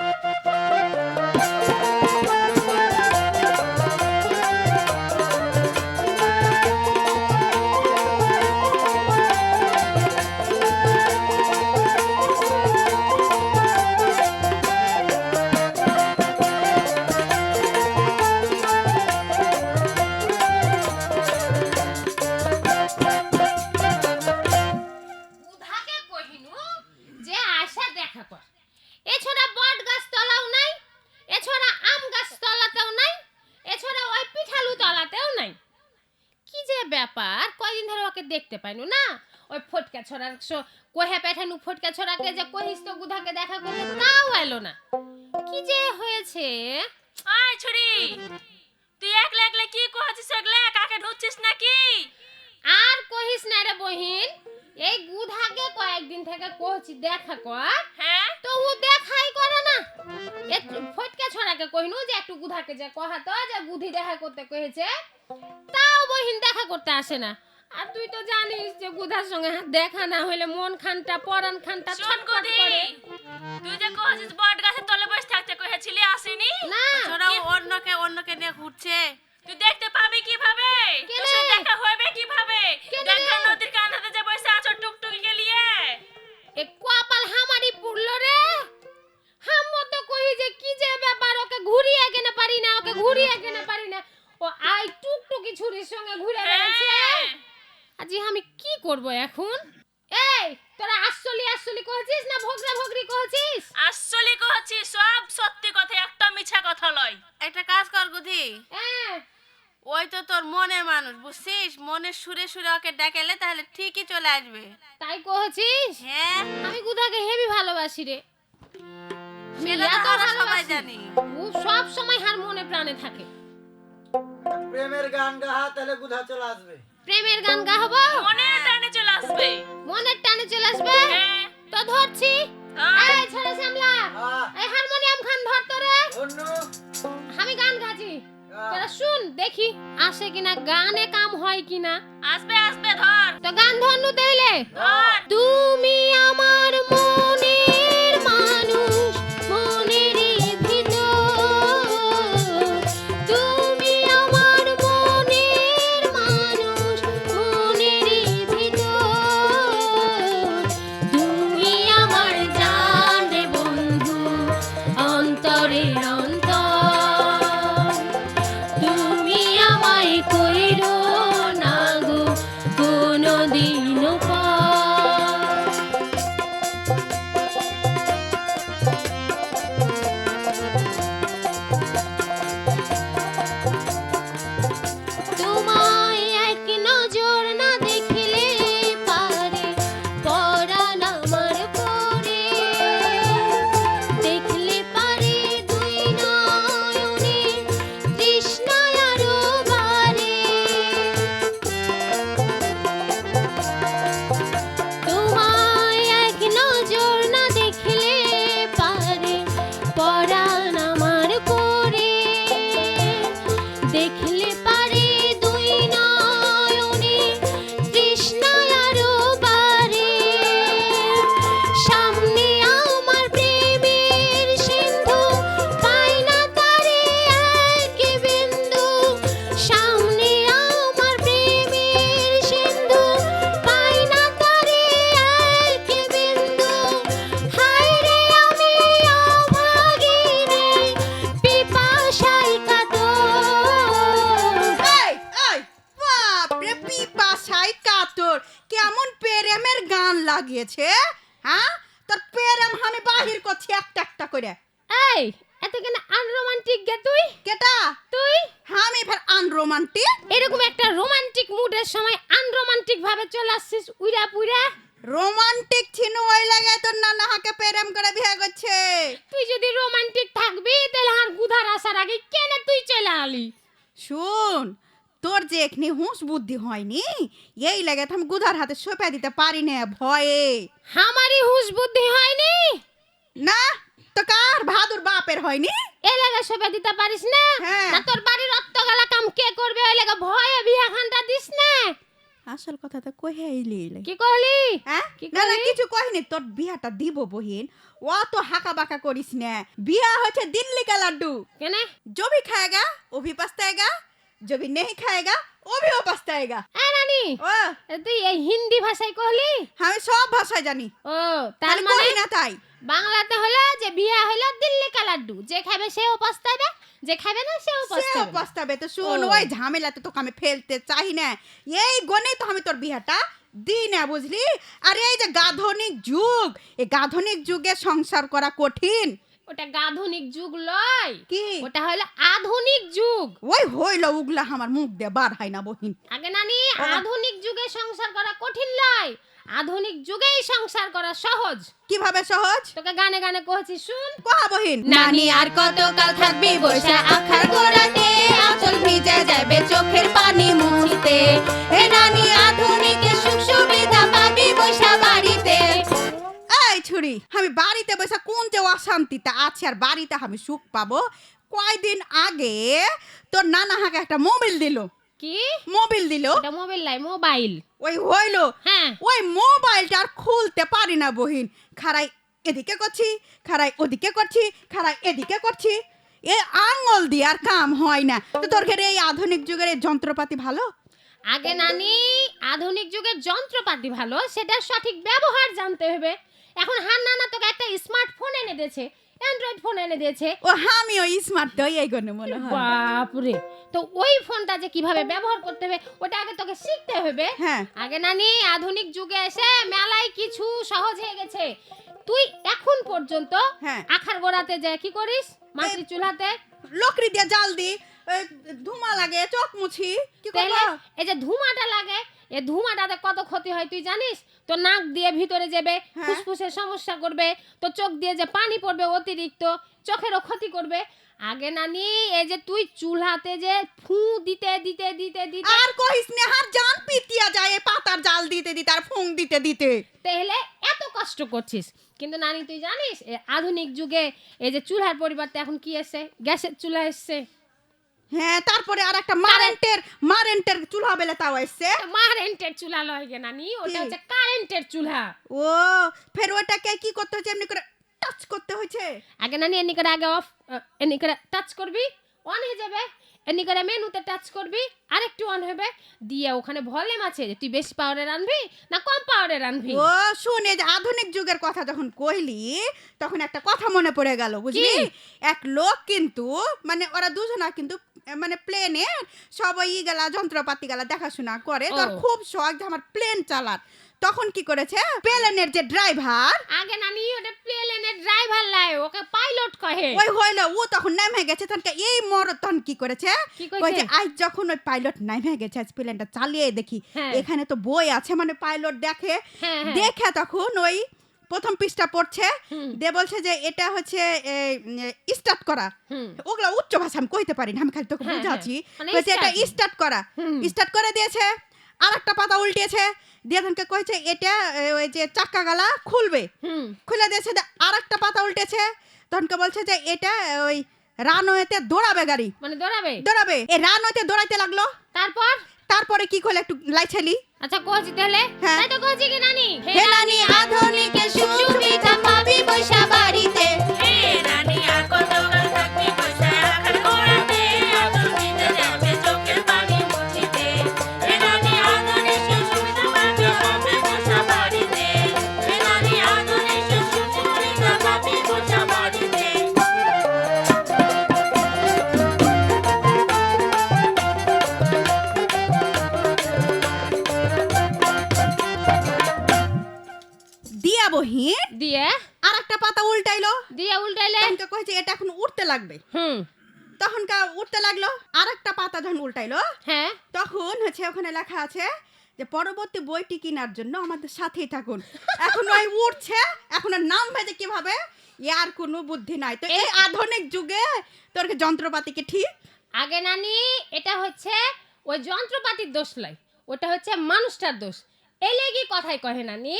Música ব্যাপার কয়দিন ধরে ওকে দেখতে পাইনু না? ওই ফটকা ছড়ার কোহে পেঠানু ফটকা ছড়াকে যে কহিস তো গুধাকে দেখা করতে তাও এলো না। কি যে হয়েছে? আয় ছুরি তুই একলা একলা কি কহছিস একলা কাকে ঢুকছিস নাকি? আর কহিস না রে বহিন এই গুধাকে কয়েকদিন থেকে কহছি দেখা কর। হ্যাঁ? তো ও দেখাই করে না। এ ফটকে ছড়াকে কহিনু যে একটু গুধাকে যে কহাতো যে গুধি দেখা করতে কহেছে তাও বহিন দেখা করতে আসে না। আর তুই তো জানিস যে গুধার সঙ্গে দেখা না হইলে মন খানটা পরান খানটা গদি করে। তুই যে কহছিস বট গাছের তলে বসে থাকতে কহেছিলি আসেনি? না। ছোড়া অন্যকে অন্যকে নিয়ে ঘুরছে। তুই দেখতে পাবি কীভাবে? তোর সাথে দেখা হবে কীভাবে? দেখা নদীর কাঁধাতে যে বসে আছো টুকটুকি কে লিয়ে এ কপাল হামারি পুরলো রে। হাম মতো কহি যে কি যে ব্যাপার ওকে ঘুরিয়ে কেনে পারি না ওকে ঘুরিয়ে কেনে পারি না। ও আই টুকটুকি ছুরির সঙ্গে ঘুরে বেড়াচ্ছে। হ্যাঁ। আজি আমি কি করব এখন? এই তোরা আসলি আসলি কহছিস না ভগরা ভগরি কহছিস আসলে সব সত্যি কথা একটা মিছা কথা লয়। একটা কাজ কর গুধি। হ্যাঁ। ওই তো তোর মনের মানুষ বুঝছিস? মনের সুরে সুরে ওকে ডাকেলে তাহলে ঠিকই চলে আসবে। তাই কহছিস হ্যাঁ। আমি গুদাকে হেভি ভালোবাসি রে। সেটা তো সবাই জানি। ও সব সময় হার মনে প্রাণে থাকে। প্রেমের গান গাহা তাহলে গুধা চলে আসবে। প্রেমের গান গাহবো মনে টানে চলে আসবে। মনের টানে চলে আসবে? হ্যাঁ। তো ধরছি। এই ছেড়ে শ্যামলা। হ্যাঁ। এই হারমোনিয়াম খান ধর তো রে অন্য আমি গান গাছি হ্যাঁ। তোরা শুন দেখি আসে কিনা গানে কাম হয় কিনা। আসবে আসবে ধর। তো গান ধরনু দেলে ধর। আনরোমান্টিক এরকম একটা রোমান্টিক মুডের সময় আনরোমান্টিক ভাবে চলে আসছিস উইরা পুইরা। রোমান্টিক ছিল ওই লাগে তোর নানা হাকে প্রেম করে বিয়ে করছে। তুই যদি রোমান্টিক থাকবি তাহলে আর গুধার আসার আগে কেন তুই চলে আলি? শুন তোর যে এখানে হুঁশ বুদ্ধি হয়নি এই লাগে তো আমি গুধার হাতে সঁপে দিতে পারি না ভয়ে। আমারই হুশ বুদ্ধি হয়নি? না তো কার? ভাদুর বাপের হয়নি? এলাকা সবে দিতে পারিস না? হ্যাঁ। না তোর বাড়ির রক্ত গালা কাম কে করবে? ওই লাগা ভয়ে বিয়া খানটা দিস না। আসল কথা তো কহে কি কইলি? হ্যাঁ? না কিছু কইনি। তোর বিয়াটা দিব বহিন। ও তো হাকা বাকা করিস না। বিয়া হচ্ছে দিল্লি কা লাড্ডু। কেনে? জো ভি খায়েগা ও ভি পস্তায়েগা জো ভি নেহি ও ভিও পস্তায়েগা। এ রানী ও। তুই এই হিন্দি ভাষায় কইলি? আমি সব ভাষায় জানি। ও তার মানে? না তাই। বাংলাতে হলো যে বিয়া হলো দিল্লি কা লাড্ডু যে খাবে সেও পস্তাবে যে খাবে না সেও সেও পস্তাবে তো শুন ওই ঝামেলাতে তোকে আমি ফেলতে চাই না। এই গনে তো আমি তোর বিয়াটা দিই না বুঝলি? আর এই যে গাধনিক যুগ এই গাধনিক যুগে সংসার করা কঠিন। ওটা গাধুনিক যুগ লয়। কি? ওটা হলো আধুনিক যুগ। ওই হইল উগলা আমার মুখ দিয়ে বার হয় না বহিন। আগে নানি আধুনিক যুগে সংসার করা কঠিন লয়। আধুনিক যুগেই সংসার করা সহজ। কীভাবে সহজ? তোকে গানে গানে কহছি শুন। কহা বহিন? নানি আর কতকাল থাকবি বসে আখার গোড়াতে? আঁচল ভিজে যাবে চোখের পানি মুছিতে। হে নানি আধুনিক সুখ সুবিধা পাবি বসা বাড়িতে। এই ছুরি আমি বাড়িতে বসে কোন যে অশান্তিতে আছে আর বাড়িতে আমি সুখ পাবো? কয়দিন আগে তোর নানা হাকে একটা মোবাইল দিল। কি? মোবাইল দিল? এটা মোবাইল লাই মোবাইল ওই হইল? হ্যাঁ। ওই মোবাইলটা আর খুলতে পারি না বহিন। খারাই এদিকে করছি খারাই ওদিকে করছি খারাই এদিকে করছি। এ আঙ্গল দিয়ে আর কাম হয় না। তো তোর ঘরে এই আধুনিক যুগের এই যন্ত্রপাতি ভালো? আগে নানি আধুনিক যুগের যন্ত্রপাতি ভালো সেটার সঠিক ব্যবহার জানতে হবে। এখন হান নানা তোকে একটা স্মার্টফোন এনে দিয়েছে। অ্যান্ড্রয়েড ফোন এনে দিয়েছে। ও আমিও স্মার্ট তো এই গনে মনে হয়। বাপরে। তো ওই ফোনটা যে কীভাবে ব্যবহার করতে হবে ওটা আগে তোকে শিখতে হবে। হ্যাঁ। আগে নানি আধুনিক যুগে এসে মেলায় কিছু সহজ হয়ে গেছে। তুই এখন পর্যন্ত হ্যাঁ। আখার গোড়াতে যে কি করিস? মাটির চুলাতে? লকড়ি দিয়ে জাল দি ধুমা লাগে চোখ মুছি কি তাহলে এই যে ধুমাটা লাগে এই ধুমাটাতে কত ক্ষতি হয় তুই জানিস? তো নাক দিয়ে ভিতরে যাবে হ্যাঁ। ফুসফুসের সমস্যা করবে তো চোখ দিয়ে যে পানি পড়বে অতিরিক্ত চোখেরও ক্ষতি করবে। আগে নানি এই যে তুই চুলাতে যে ফু দিতে দিতে দিতে দিতে। আর কহিস নে হার জান পিতিয়া যায় এই পাতার জাল দিতে দিতে আর ফুং দিতে দিতে। তাহলে এত কষ্ট করছিস? কিন্তু নানি তুই জানিস এ আধুনিক যুগে এই যে চুলার পরিবর্তে এখন কি এসছে? গ্যাসের চুলা এসছে। হ্যাঁ তারপরে আর একটা মারেন্টের মারেন্টের চুলা বেলে তাও আসছে মারেন্টের চুলা লয় গে নানি ওটা? হচ্ছে কারেন্টের চুলা। ও ফের ওটাকে কি করতে হচ্ছে? এমনি করে টাচ করতে হয়েছে? আগে নানি এমনি করে আগে অফ এমনি করে টাচ করবি অন হয়ে যাবে। এমনি করে মেনুতে টাচ করবি আরেকটু অন হবে। দিয়ে ওখানে ভলিউম আছে যে তুই বেশি পাওয়ারে রানবি না কম পাওয়ারে রানবি ও শুনে যে আধুনিক যুগের কথা যখন কইলি তখন একটা কথা মনে পড়ে গেল বুঝলি? এক লোক কিন্তু মানে ওরা দুজনা কিন্তু মানে প্লেনে সবাই গেলা যন্ত্রপাতি গেলা দেখাশোনা করে তোর খুব শখ যে আমার প্লেন চালার। তখন কি করেছে? প্লেনের যে ড্রাইভার আগে নানি ওটা প্লেনের ড্রাইভার লাই ওকে কহে ওই হইল ও তখন নেমে গেছে তখন এই তখন কি করেছে? কইছে আজ যখন ওই পাইলট নেমে গেছে আজ প্লেনটা চালিয়ে দেখি। হ্যাঁ। এখানে তো বই আছে মানে পাইলট দেখে। হ্যাঁ, হ্যাঁ। দেখে তখন ওই প্রথম পৃষ্ঠা পড়ছে। দিয়ে বলছে যে এটা হচ্ছে স্টার্ট করা। ওগুলা উচ্চ ভাষা আমি কইতে পারি না আমি খালি তোকে বুঝাচ্ছি। মানে এটা স্টার্ট করা। স্টার্ট করে দিয়েছে আর একটা পাতা উল্টিয়েছে। দিয়ে কইছে এটা ওই যে চাক্কা গালা খুলবে। খুলে দিয়েছে আর একটা পাতা উল্টেছে। তখনকে বলছে যে এটা ওই রানওয়েতে দৌড়াবে গাড়ি। মানে দৌড়াবে? দৌড়াবে। রান রানওয়েতে দৌড়াইতে লাগল। তারপর? তারপরে কি করলে একটু লাইছালি? আচ্ছা কোচ তাহলে? হ্যাঁ। তাই তো কোচ কি নানি? হে নানি আধুনিকে সুবিধা পাবি বৈশা বাড়িতে। বহিন দিয়ে? আর একটা পাতা উল্টাইলো। দিয়ে উল্টাইলে? তখনকে কইছে এটা এখন উঠতে লাগবে। হুম। তখন কা উঠতে লাগল। আর একটা পাতা যখন উল্টাইলো হ্যাঁ। তখন হচ্ছে ওখানে লেখা আছে যে পরবর্তী বইটি কেনার জন্য আমাদের সাথেই থাকুন। এখন ওই উঠছে এখন আর নাম ভেজে কীভাবে? ইয়ার কোনো বুদ্ধি নাই। তো এই আধুনিক যুগে তোর কি যন্ত্রপাতিকে ঠিক? আগে নানি এটা হচ্ছে ওই যন্ত্রপাতির দোষ লয়। ওটা হচ্ছে মানুষটার দোষ। এই লেগে কথাই কহে নানি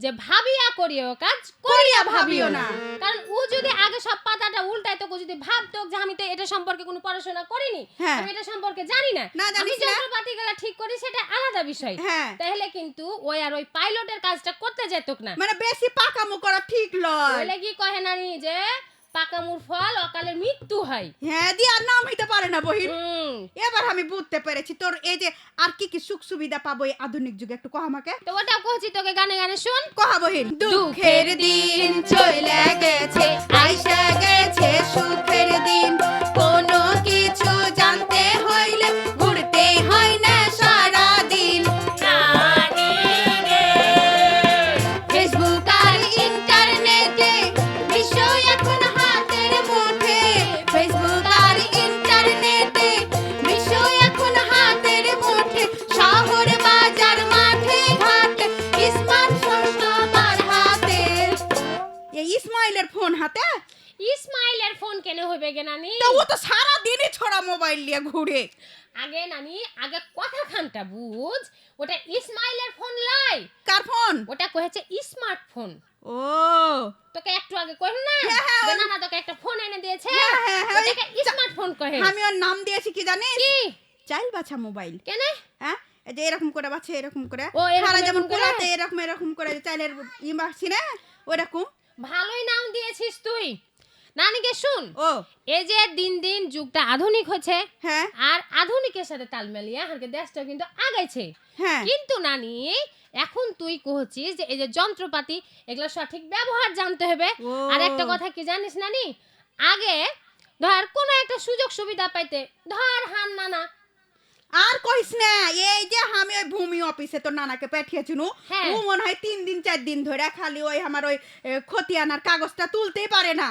যে ভাবিয়া করিও কাজ করিয়া ভাবিও না। না কারণ ও যদি আগে সব পাতাটা উল্টায় তো যদি ভাবতো যে আমি তো এটা সম্পর্কে কোনো পড়াশোনা করিনি হ্যাঁ। আমি এটা সম্পর্কে জানি না। না, আমি যন্ত্রপাতি গুলা ঠিক করি সেটা আলাদা বিষয়। হ্যাঁ। তাহলে কিন্তু ওই আর ওই পাইলটের কাজটা করতে যেত না। মানে বেশি পাকামো করা ঠিক লয়। বলে কি কহে নানি যে পাকামুর ফল অকালের মৃত্যু হয়। হ্যাঁ দি আর নাম হইতে পারে না বহিন এবার আমি বুঝতে পেরেছি তোর এই যে আর কি কি সুখ সুবিধা পাবো এই আধুনিক যুগে। একটু কহ আমাকে। তো ওটা কহছি তোকে গানে গানে শুন। কহা বহিন দুঃখের দিন চলে গেছে আইসা গেছে সুখের দিন। কোনো কিছু জানতে হইলে ঘুরতে হয় না নানি। তো ও তো সারা দিনই ছড়া মোবাইল নিয়ে ঘুরে। আগে নানি আগে কথা খানটা বুঝ। ওটা ইসমাইলের ফোন লাই। কার ফোন? ওটা কহেছে স্মার্টফোন। ও। তোকে একটু আগে কইল না? হ্যাঁ, হ্যাঁ, না তোকে একটা ফোন এনে দিয়েছে। হ্যাঁ, ওটাকে স্মার্টফোন কহে। আমি ওর নাম দিয়েছি কি জানিস? কি? চাইল বাছা মোবাইল। কেন? হ্যাঁ? যে এরকম করে বাচ্চা এরকম করে। সারা যেমন এরকম? কোলাতে এরকম এরকম করে চাইলের না? ওরকম। ভালোই নাম দিয়েছিস তুই। নানিকে শুন। ও। এই যে দিন দিন যুগটা আধুনিক হচ্ছে হ্যাঁ। আর আধুনিকের সাথে তাল মিলিয়ে আমাদের দেশটা কিন্তু আগাইছে। হ্যাঁ। কিন্তু নানি এখন তুই কহছিস যে এই যে যন্ত্রপাতি এগুলো সঠিক ব্যবহার জানতে হবে। আর একটা কথা কি জানিস নানি? আগে ধর কোনো একটা সুযোগ সুবিধা পাইতে ধর হান নানা। আর কইস না এই যে আমি ওই ভূমি অফিসে তোর নানাকে পাঠিয়েছি নু হ্যাঁ। ও মনে হয় তিন দিন চার দিন ধরে খালি ওই আমার ওই খতিয়ানার কাগজটা তুলতেই পারে না।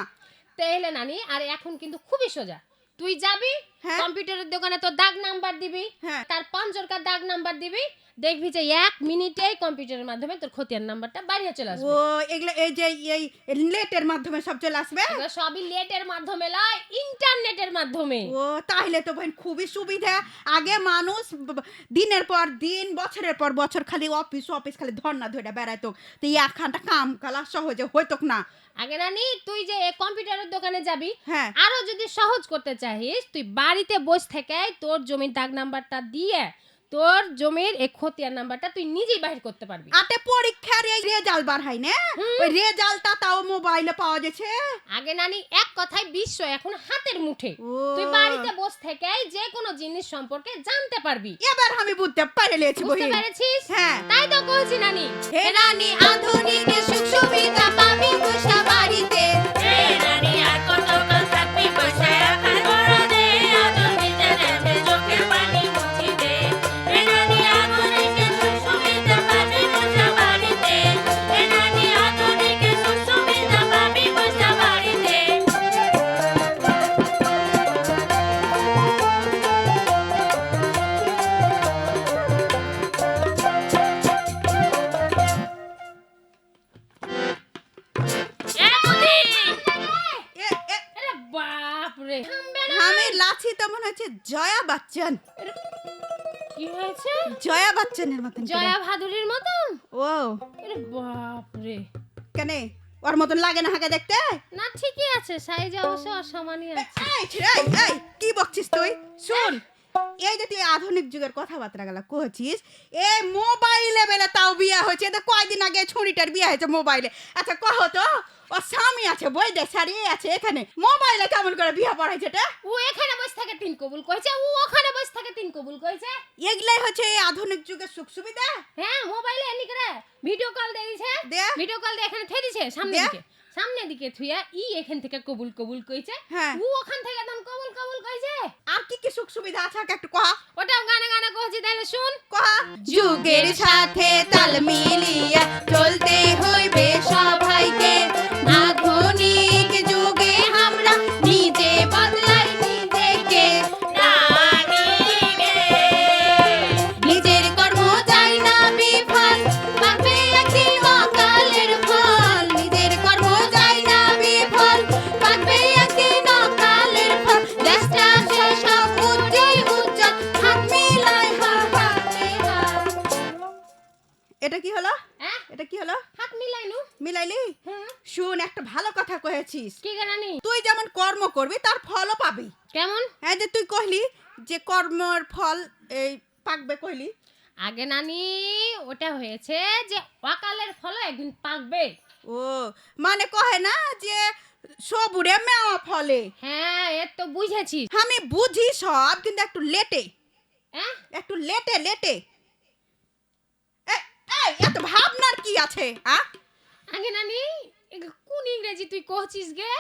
তাহলে নানি আর এখন কিন্তু খুবই সোজা তুই যাবি হ্যাঁ। কম্পিউটারের দোকানে তোর দাগ নাম্বার দিবি তার তার পাঁচজনকার দাগ নাম্বার দিবি দেখবি যে এক মিনিটেই কম্পিউটারের মাধ্যমে তোর খতিয়ান নাম্বারটা বাড়িয়ে চলে আসবে। ও এগুলো এই যে এই লেটের মাধ্যমে সব চলে আসবে? এগুলো সবই লেটের মাধ্যমে লয় ইন্টারনেটের মাধ্যমে। ও তাহলে তো ভাই খুবই সুবিধা। আগে মানুষ দিনের পর দিন বছরের পর বছর খালি অফিস অফিস খালি ধর্না ধরে বেড়াইতো। তো এই একখানটা কাম কালা সহজে হইতো না। আগে নানি তুই যে কম্পিউটারের দোকানে যাবি হ্যাঁ। আরও যদি সহজ করতে চাহিস তুই বাড়িতে বসে থেকে তোর জমির দাগ নাম্বারটা দিয়ে তোর জমির এই খতিয়ান নাম্বারটা তুই নিজেই বাহির করতে পারবি। আতে পরীক্ষার এই রেজাল্ট বার হয় না? ওই রেজাল্টটা তাও মোবাইলে পাওয়া যাচ্ছে আগে নানি এক কথায় বিশ্ব এখন হাতের মুঠে। তুই বাড়িতে বসে থেকে যে কোনো জিনিস সম্পর্কে জানতে পারবি। এবার আমি বুঝতে পারে লেছি বুঝতে পেরেছিস? হ্যাঁ। তাই তো কইছি নানি। হে রানী আধুনিক সুখ সুবিধা পাবি বসা বাড়িতে। রে রানী আর ওর মতন লাগে না হাকে দেখতে? না ঠিকই আছে সাইজ অবশ্য অসমানই আছে। এই কি বকছিস তুই? শুন। এই যে তুই আধুনিক যুগের কথাবার্তা গেলা কহছিস এ মোবাইলে বেলে তাও বিয়া হয়েছে তো কয়দিন আগে ছুরিটার বিয়া হয়েছে মোবাইলে। আচ্ছা কহ তো ও স্বামী আছে বই দে সারিয়ে আছে এখানে। মোবাইলে কেমন করে বিয়া পড়াইছে এটা? ও এখানে বসে থাকে তিন কবুল কইছে ও ওখানে বসে থাকে তিন কবুল কইছে। এগুলাই হচ্ছে এই আধুনিক যুগের সুখ সুবিধা? হ্যাঁ মোবাইলে এনি করে ভিডিও কল দিয়ে দিছে। দে। ভিডিও কল দিয়ে এখানে থে দিছে সামনে দে। দিকে। সামনে দিকে থুইয়া ই এখান থেকে কবুল কবুল কইছে হ্যাঁ। ও ওখান থেকে দম কবুল কবুল কইছে। আর কি কি সুখ সুবিধা আছে একটু কহা। ওটাও গানে গানে কইছি তাহলে শুন। কহা। যুগের সাথে তাল মিলিয়ে চলতে হইবে তুই কহলি যে কর্মর ফল এই পাকবে কইলি? আগে নানি ওটা হয়েছে যে অকালের ফল একদিন পাকবে। ও মানে কহে না যে সবুরে মেওয়া ফলে। হ্যাঁ এ তো বুঝেছি। আমি বুঝি সব কিন্তু একটু লেটে। হ্যাঁ একটু লেটে লেটে। এত ভাবনার কি আছে আ? আগে নানি কোন ইংরেজি তুই কহছিস গে?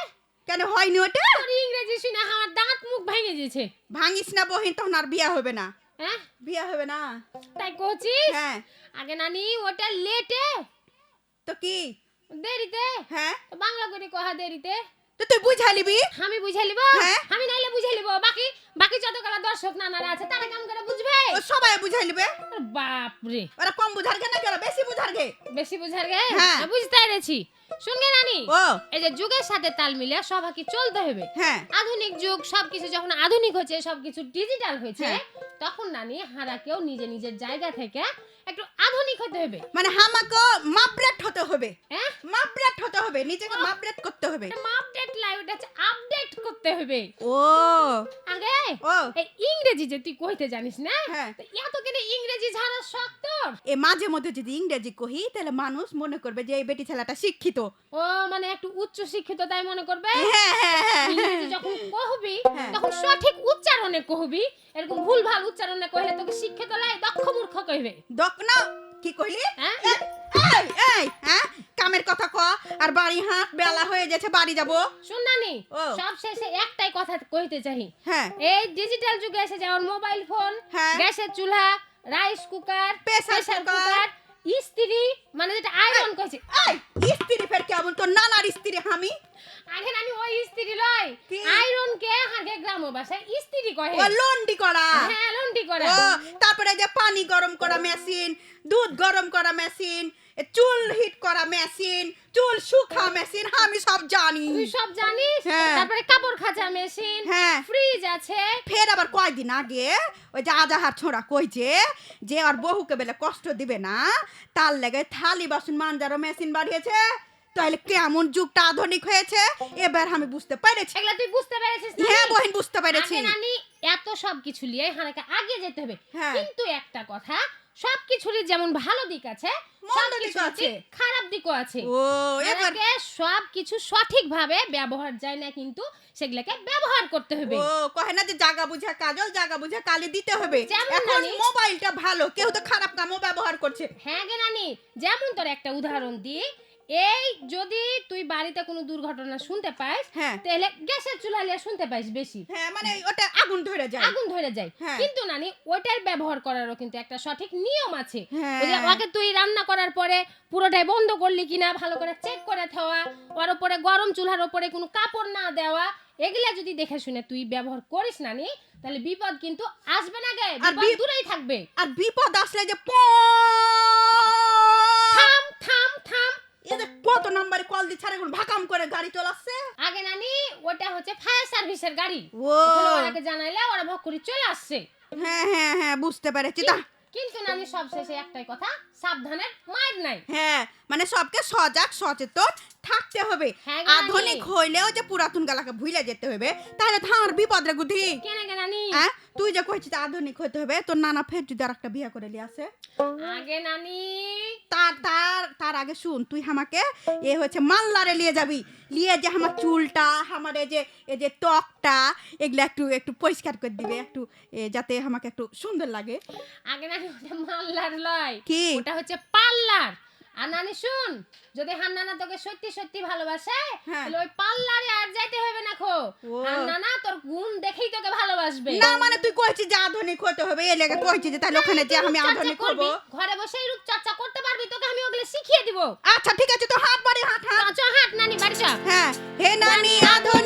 কেন হয়নি ওটা? তোর ইংরেজি শুনে আমার দাঁত মুখ ভেঙে গেছে ভাঙিস না বহিন তখন আর বিয়া হবে না। হ্যাঁ? বিয়া হবে না। তাই কহছিস হ্যাঁ। আগে নানি ওটা লেটে। তো কি? দেরিতে? হ্যাঁ। তো বাংলা করে কহা দেরিতে? তো তুই বুঝালিবি আমি বুঝে লিব হ্যাঁ। আমি নাইলে বুঝে লিব বাকি বাকি যত কলা দর্শক নানারা আছে তারা কেমন করে বুঝবে? ও সবাই বুঝাইলিবে বাপ রে ওরা কম বুঝার গে না কেন বেশি বুঝার গে। বেশি বুঝার গে? হ্যাঁ। বুঝতে পেরেছি। শুনগে নানি? ও। এই যে যুগের সাথে তাল মিলিয়ে সবাইকে চলতে হবে? হ্যাঁ। আধুনিক যুগ সবকিছু যখন আধুনিক হচ্ছে সবকিছু ডিজিটাল হয়েছে হ্যাঁ। তখন নানি হারাকেও নিজে নিজের জায়গা থেকে একটু আধুনিক হতে হবে। মানে হতে হবে। হ্যাঁ? হতে হবে নিজেকে করতে হবে। আপডেট হচ্ছে করতে হবে। ও। আগে ও। এই ইংরেজি যে তুই কইতে জানিস না হ্যাঁ। এত কেন ইংরেজি ঝাড়া শখ তোর এ মাঝে মধ্যে যদি ইংরেজি কহি তাহলে মানুষ মনে করবে যে এই বেটি ছেলেটা শিক্ষিত। ও মানে একটু উচ্চ শিক্ষিত তাই মনে করবে? হ্যাঁ হ্যাঁ হ্যাঁ ইংরেজি যখন কহবি হ্যাঁ। তখন সঠিক উচ্চারণে কহবি। এরকম ভুল ভালো উচ্চারণে কইলে তোকে শিক্ষিত লাই দক্ষ মূর্খ কইবে। দক না কি কইলি? হ্যাঁ? এই এই হ্যাঁ? কামের কথা ক আর বাড়ি হাত বেলা হয়ে যাচ্ছে বাড়ি যাব। শুন নানি। সব শেষে একটাই কথা কইতে চাই হ্যাঁ। এই ডিজিটাল যুগে এসে যেমন মোবাইল ফোন। গ্যাসের চুলা রাইস কুকার প্রেসার কুকার। ইস্ত্রি মানে যেটা আয়রন কইছে। এই স্ত্রী ফের কেমন? তোর নানার স্ত্রী আমি আগে নানি ওই ইস্ত্রি লয়। কি? আয়রন কে আগে গ্রাম ভাষায় ইস্ত্রি কহে। ও লন্ডি করা। হ্যাঁ লন্ডি করে। তারপরে যে পানি গরম করা মেশিন দুধ গরম করা মেশিন চুল হিট করা মেশিন চুল শুকা মেশিন আমি সব জানি। তুই সব জানিস? হ্যাঁ। তারপরে কাপড় খাঁচা মেশিন হ্যাঁ। ফ্রিজ আছে। ফের আবার কয়দিন আগে ওই যে আজাহার ছোঁড়া কইছে যে আর বহুকে বেলে কষ্ট দিবে না তার লেগে থালি বাসন মানজারও মেশিন বাড়িয়েছে তাহলে কেমন যুগটা আধুনিক হয়েছে? এবার আমি বুঝতে পেরেছি। এগুলা তুই বুঝতে পেরেছিস না? হ্যাঁ বহিন বুঝতে পেরেছি। আগে নানি এত সব কিছু নিয়ে হানাকে আগে যেতে হবে। হ্যাঁ। কিন্তু একটা কথা সব কিছুরই যেমন ভালো দিক আছে খারাপ দিকও আছে। সব কিছু সঠিকভাবে ব্যবহার যায় না কিন্তু সেগুলাকে ব্যবহার করতে হবে। ও কহে না যে জায়গা বুঝা কাজল জায়গা বুঝা কালি দিতে হবে। এখন মোবাইলটা ভালো কেউ তো খারাপ কামও ব্যবহার করছে। হ্যাঁ গে নানি যেমন তোর একটা উদাহরণ দি এই যদি তুই বাড়িতে কোনো দুর্ঘটনা শুনতে পাস হ্যাঁ। তাহলে গ্যাসের চুলা লিয়ে শুনতে পাইস বেশি। হ্যাঁ মানে ওটা আগুন ধরে যায়। আগুন ধরে যায়। হ্যাঁ। কিন্তু নানি ওইটার ব্যবহার করারও কিন্তু একটা সঠিক নিয়ম আছে। হ্যাঁ। ওকে তুই রান্না করার পরে পুরোটাই বন্ধ করলি কিনা ভালো করে চেক করে থাওয়া ওর উপরে গরম চুলার উপরে কোনো কাপড় না দেওয়া এগুলা যদি দেখে শুনে তুই ব্যবহার করিস নানি তাহলে বিপদ কিন্তু আসবে না গে। আর বিপদ দূরেই থাকবে। আর বিপদ আসলে যে থাম থাম থাম এদের কত নাম্বারে কল দিচ্ছে আর এখন ভাকাম করে গাড়ি চলাচ্ছে আগে নানি ওটা হচ্ছে ফায়ার সার্ভিসের গাড়ি। ও। ওনাকে জানাইলে ওরা ভক করে চলে আসছে। হ্যাঁ হ্যাঁ হ্যাঁ বুঝতে পেরেছি। তা কিন্তু নানি সব শেষে একটাই কথা সাবধানের মায়ের নাই। হ্যাঁ মানে সবকে সজাগ সচেতন থাকতে হবে। হ্যাঁ। আধুনিক হইলেও যে পুরাতন গালাকে ভুলে যেতে হবে তাহলে থার বিপদ রে গুধি। কেন নানি? হ্যাঁ তুই যে কইছিস আধুনিক হতে হবে তোর নানা ফের যদি আর একটা বিয়ে করে লিয়ে আসে। আগে নানি। তার তার তার আগে শুন তুই আমাকে এ হচ্ছে মাল্লারে নিয়ে যাবি। নিয়ে যে আমার চুলটা আমার এই যে এই যে ত্বকটা এগুলো একটু একটু পরিষ্কার করে দিবে একটু যাতে আমাকে একটু সুন্দর লাগে। আগে নানি ওটা মাল্লার লয়। কি? ওটা হচ্ছে পার্লার। আর নানি শুন যদি হান্নানা তোকে সত্যি সত্যি ভালোবাসে হ্যাঁ। তাহলে ওই পার্লারে আর যাইতে হবে না খো। হান্নানা তোর গুণ দেখেই তোকে ভালোবাসবে। না মানে তুই কইছিস যে আধুনিক হতে হবে এ লেগে কইছিস যে তাহলে ওখানে যে আমি আধুনিক হব। ঘরে বসে রূপ চর্চা করতে পারবি তোকে আমি ওগুলো শিখিয়ে দিব। আচ্ছা ঠিক আছে তো হাত বাড়ি হাত হাত। হাট নানি বাড়ি চ হ্যাঁ। হে নানি আধুনিক